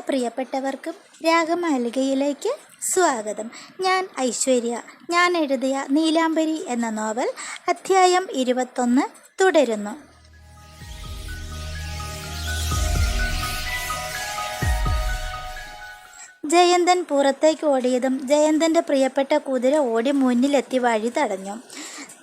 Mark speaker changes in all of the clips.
Speaker 1: പ്രിയപ്പെട്ടവർക്കും രാഗമാലികയിലേക്ക് സ്വാഗതം. ഞാൻ ഐശ്വര്യ. ഞാൻ എഴുതിയ നീലാംബരി എന്ന നോവൽ അധ്യായം ഇരുപത്തൊന്ന് തുടരുന്നു. ജയന്തൻ പുറത്തേക്ക് ഓടിയതും ജയന്തന്റെ പ്രിയപ്പെട്ട കുതിര ഓടി മുന്നിലെത്തി വഴി തടഞ്ഞു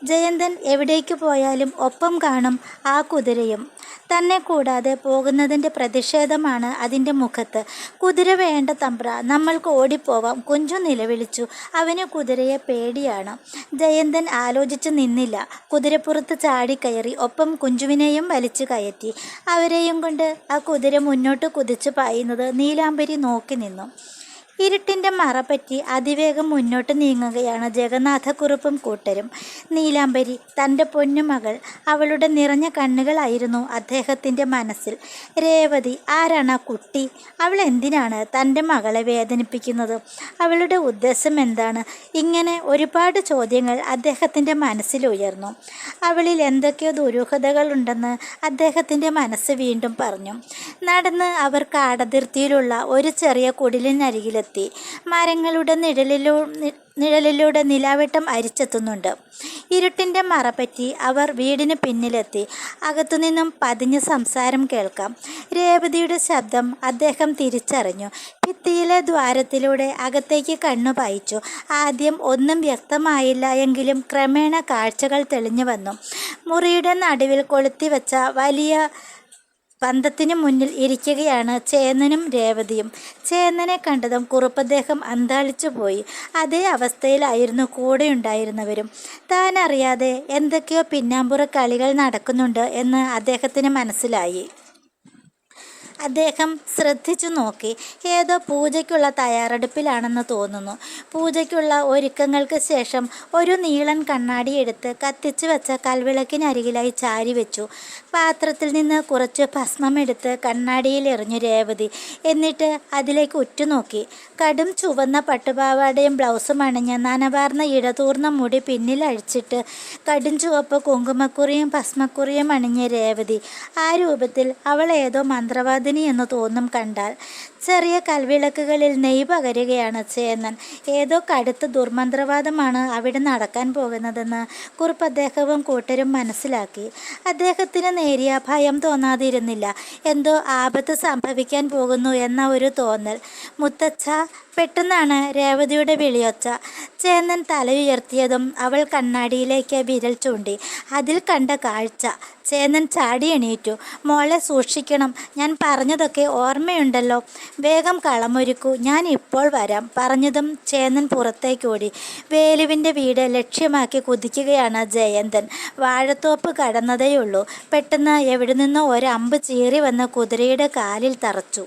Speaker 1: ജയന്തൻ എവിടേക്ക് പോയാലും ഒപ്പം കാണും ആ കുതിരയും. തന്നെ കൂടാതെ പോകുന്നതിന്റെ പ്രതിഷേധമാണ് അതിന്റെ മുഖത്ത്. കുതിര വേണ്ട തമ്പ്ര നമ്മൾക്ക് ഓടിപ്പോവാം. കുഞ്ചു നിലവിളിച്ചു. അവന് കുതിരയെ പേടിയാണ്. ജയന്തൻ ആലോചിച്ച് നിന്നില്ല. കുതിരപ്പുറത്ത് ചാടിക്കയറി ഒപ്പം കുഞ്ചുവിനെയും വലിച്ചു കയറ്റി. അവരെയും കൊണ്ട് ആ കുതിര മുന്നോട്ട് കുതിച്ചു പായുന്നത് നീലാംബരി നോക്കി നിന്നു. ഇരുട്ടിന്റെ മറപറ്റി അതിവേഗം മുന്നോട്ട് നീങ്ങുകയാണ് ജഗന്നാഥക്കുറുപ്പും കൂട്ടരും. നീലാംബരി തന്റെ പൊന്നുമകൾ അവളുടെ നിറഞ്ഞ കണ്ണുകളായിരുന്നു അദ്ദേഹത്തിന്റെ മനസ്സിൽ. രേവതി ആരാണ് ആ കുട്ടി? അവൾ എന്തിനാണ് തന്റെ മകളെ വേദനിപ്പിക്കുന്നത്? അവളുടെ ഉദ്ദേശം എന്താണ്? ഇങ്ങനെ ഒരുപാട് ചോദ്യങ്ങൾ അദ്ദേഹത്തിന്റെ മനസ്സിൽ ഉയർന്നു. അവളിൽ എന്തൊക്കെയോ ദുരൂഹതകളുണ്ടെന്ന് അദ്ദേഹത്തിന്റെ മനസ്സ് വീണ്ടും പറഞ്ഞു. നടന്ന് അവർ കാടതിർത്തിയിലുള്ള ഒരു ചെറിയ കുടിലിനരികിലെത്തി. മരങ്ങളുടെ നിഴലിലൂ നിഴലിലൂടെ നിലാവെട്ടം അരിച്ചെത്തുന്നുണ്ട്. ഇരുട്ടിന്റെ മറപറ്റി അവർ വീടിന് പിന്നിലെത്തി. അകത്തുനിന്നും പതിഞ്ഞ് സംസാരം കേൾക്കാം. രേവതിയുടെ ശബ്ദം അദ്ദേഹം തിരിച്ചറിഞ്ഞു. ഭിത്തിയിലെ ദ്വാരത്തിലൂടെ അകത്തേക്ക് കണ്ണു പായിച്ചു. ആദ്യം ഒന്നും വ്യക്തമായില്ല എങ്കിലും ക്രമേണ കാഴ്ചകൾ തെളിഞ്ഞു വന്നു. മുറിയുടെ നടുവിൽ കൊളുത്തി വെച്ച വലിയ പന്തത്തിന് മുന്നിൽ ഇരിക്കുകയാണ് ചേന്നനും രേവതിയും. ചേന്നനെ കണ്ടതും കുറുപ്പദ്ദേഹം അന്താളിച്ചു പോയി. അതേ അവസ്ഥയിലായിരുന്നു കൂടെ ഉണ്ടായിരുന്നവരും താൻ അറിയാതെ എന്തൊക്കെയോ പിന്നാമ്പുറ കളികൾ നടക്കുന്നുണ്ട് എന്ന് അദ്ദേഹത്തിന് മനസ്സിലായി. അദ്ദേഹം ശ്രദ്ധിച്ചു നോക്കി. ഏതോ പൂജയ്ക്കുള്ള തയ്യാറെടുപ്പിലാണെന്ന് തോന്നുന്നു. പൂജയ്ക്കുള്ള ഒരുക്കങ്ങൾക്ക് ശേഷം ഒരു നീളൻ കണ്ണാടി എടുത്ത് കത്തിച്ചു വെച്ച കൽവിളക്കിനരികിലായി ചാരി വെച്ചു. പാത്രത്തിൽ നിന്ന് കുറച്ച് ഭസ്മം എടുത്ത് കണ്ണാടിയിൽ എറിഞ്ഞു രേവതി. എന്നിട്ട് അതിലേക്ക് ഉറ്റുനോക്കി. കടും ചുവന്ന പട്ടുപാവാടയും ബ്ലൗസും അണിഞ്ഞ് നനവാർന്ന ഇടതൂർന്ന മുടി പിന്നിൽ അഴിച്ചിട്ട് കടും ചുവപ്പ് കുങ്കുമക്കുറിയും ഭസ്മക്കുറിയും അണിഞ്ഞ രേവതി. ആ രൂപത്തിൽ അവൾ ഏതോ മന്ത്രവാദിനി എന്ന് തോന്നും കണ്ടാൽ ചെറിയ കൽവിളക്കുകളിൽ നെയ് പകരുകയാണ് ചേന്നൻ ഏതോ കടുത്ത ദുർമന്ത്രവാദമാണ് അവിടെ നടക്കാൻ പോകുന്നതെന്ന് കുറിപ്പ് അദ്ദേഹവും കൂട്ടരും മനസ്സിലാക്കി. അദ്ദേഹത്തിന് നേരിയ ഭയം തോന്നാതിരുന്നില്ല. എന്തോ ആപത്ത് സംഭവിക്കാൻ പോകുന്നു എന്ന ഒരു തോന്നൽ. മുത്തച്ഛ പെട്ടെന്നാണ് രേവതിയുടെ വിളിയൊച്ച. ചേന്നൻ തലയുയർത്തിയതും അവൾ കണ്ണാടിയിലേക്ക് വിരൽ ചൂണ്ടി. അതിൽ കണ്ട കാഴ്ച. ചേന്നൻ ചാടി എണീറ്റു. മോളെ സൂക്ഷിക്കണം. ഞാൻ പറഞ്ഞതൊക്കെ ഓർമ്മയുണ്ടല്ലോ. വേഗം കളമൊരുക്കൂ. ഞാൻ ഇപ്പോൾ വരാം. പറഞ്ഞതും ചേന്നൻ പുറത്തേക്കോടി വേലുവിന്റെ വീട് ലക്ഷ്യമാക്കി കുതിക്കുകയാണ് ജയന്തൻ. വാഴത്തോപ്പ് കടന്നതേയുള്ളൂ. പെട്ടെന്ന് എവിടെ നിന്നോ ഒരമ്പ് ചീറി വന്ന് കുതിരയുടെ കാലിൽ തറച്ചു.